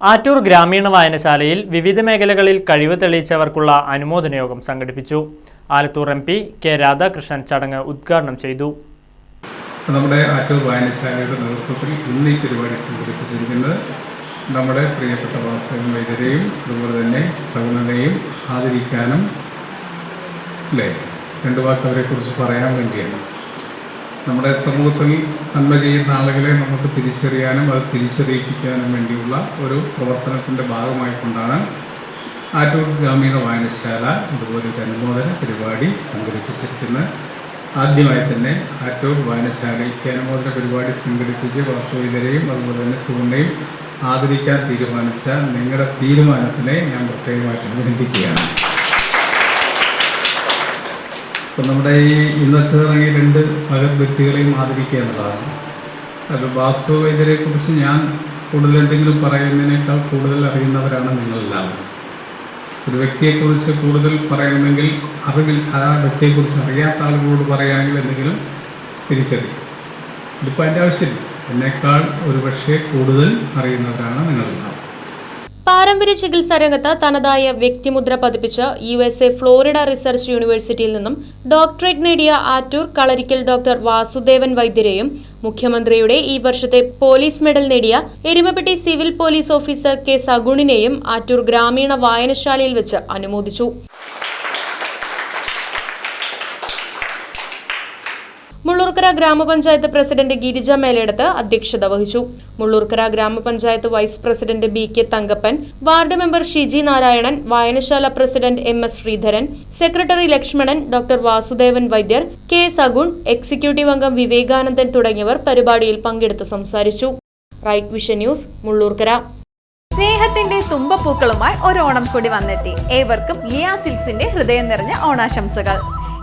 ആറ്റൂർ ഗ്രാമീണ വായനശാലയിൽ വിവിധ മേഖലകളിൽ കഴിവ് തെളിയിച്ചവർക്കുള്ള അനുമോദന യോഗം സംഘടിപ്പിച്ചു. Alathur M P K Radhakrishnan ചടങ്ങ് ഉദ്ഘാടനം ചെയ്തു. നമ്മുടെ ആറ്റൂർ വായനശാലയുടെ നേതൃത്വത്തിൽ ഇന്ന് ഈ പരിപാടി സംഘടിപ്പിച്ചിരിക്കുന്നത് നമ്മുടെ പ്രിയപ്പെട്ട വാസവൻ വൈദ്യരെയും അതുപോലെ തന്നെ സൗനതയും ആദരിക്കാനും അല്ലേ രണ്ടു വാക്ക് അവരെക്കുറിച്ച് പറയാൻ വേണ്ടിയാണ്. നമ്മുടെ സമൂഹത്തിൽ നന്മ ചെയ്യുന്ന ആളുകളെ നമുക്ക് തിരിച്ചറിയാനും അത് തിരിച്ചറിയിപ്പിക്കാനും വേണ്ടിയുള്ള ഒരു പ്രവർത്തനത്തിന്റെ ഭാഗമായിക്കൊണ്ടാണ് ആറ്റൂർ ഗ്രാമീണ വായനശാല ഇതുപോലെ ഒരു അനുമോദന പരിപാടി സംഘടിപ്പിച്ചിരിക്കുന്നത്. ആദ്യമായി തന്നെ ആറ്റൂർ വായനശാലയ്ക്ക് അനുമോദന പരിപാടി സംഘടിപ്പിച്ച് വാസുവിതരെയും അതുപോലെ തന്നെ സുഗുണയും ആദരിക്കാൻ തീരുമാനിച്ച നിങ്ങളുടെ തീരുമാനത്തിനെ ഞാൻ പ്രത്യേകമായിട്ട് അഭിനന്ദിക്കുകയാണ്. ഇപ്പം നമ്മുടെ ഈ ഇന്നത്തെ ഇറങ്ങിയ രണ്ട് ഭഗത് വ്യക്തികളെയും ആദരിക്കുക എന്നുള്ളതാണ് അത് വാസ്തു വൈദ്യരെ കുറിച്ച് ഞാൻ കൂടുതൽ എന്തെങ്കിലും പറയുന്നതിനേക്കാൾ കൂടുതൽ അറിയുന്നവരാണ് നിങ്ങളെല്ലാവരും. ഒരു വ്യക്തിയെക്കുറിച്ച് കൂടുതൽ പറയണമെങ്കിൽ അറിവിൽ ആ വ്യക്തിയെക്കുറിച്ച് അറിയാത്ത ആളുകളോട് പറയുകയാണെങ്കിൽ എന്തെങ്കിലും തിരിച്ചറിയും. ഇതിപ്പോൾ അതിന്റെ ആവശ്യമില്ല. എന്നേക്കാൾ ഒരുപക്ഷെ കൂടുതൽ അറിയുന്നവരാണ് നിങ്ങളെല്ലാം പാരമ്പര്യ ചികിത്സാ രംഗത്ത് തനതായ വ്യക്തിമുദ്ര പതിപ്പിച്ച U S A Florida research യൂണിവേഴ്സിറ്റിയിൽ നിന്നും ഡോക്ടറേറ്റ് നേടിയ ആറ്റൂർ കളരിക്കൽ ഡോക്ടർ വാസുദേവൻ വൈദ്യരെയും മുഖ്യമന്ത്രിയുടെ ഈ വർഷത്തെ പോലീസ് മെഡൽ നേടിയ Erumapetty civil police officer K സഗുണിനെയും Attoor ഗ്രാമീണ വായനശാലയിൽ വെച്ച് അനുമോദിച്ചു. മുള്ളൂർക്കര ഗ്രാമപഞ്ചായത്ത് പ്രസിഡന്റ് ഗിരിജ മേലെടുത്ത് അധ്യക്ഷത വഹിച്ചു. മുള്ളൂർക്കര ഗ്രാമപഞ്ചായത്ത് vice president B K Thankappan ward member Shiji Narayanan വായനശാല president M S Sreedharan secretary Lakshmanan doctor Vasudevan Vaidyar K Sagun executive അംഗം വിവേകാനന്ദൻ തുടങ്ങിയവർ പരിപാടിയിൽ പങ്കെടുത്ത് സംസാരിച്ചു. Right vision news Mullurkara. സ്നേഹത്തിന്റെ തുമ്പപ്പൂക്കളുമായി ഒരു ഓണം കൂടി വന്നെത്തി. ഏവർക്കും ലിയാ സിൽസിന്റെ ഹൃദയം നിറഞ്ഞ ഓണാശംസകൾ.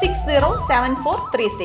six zero seven four three six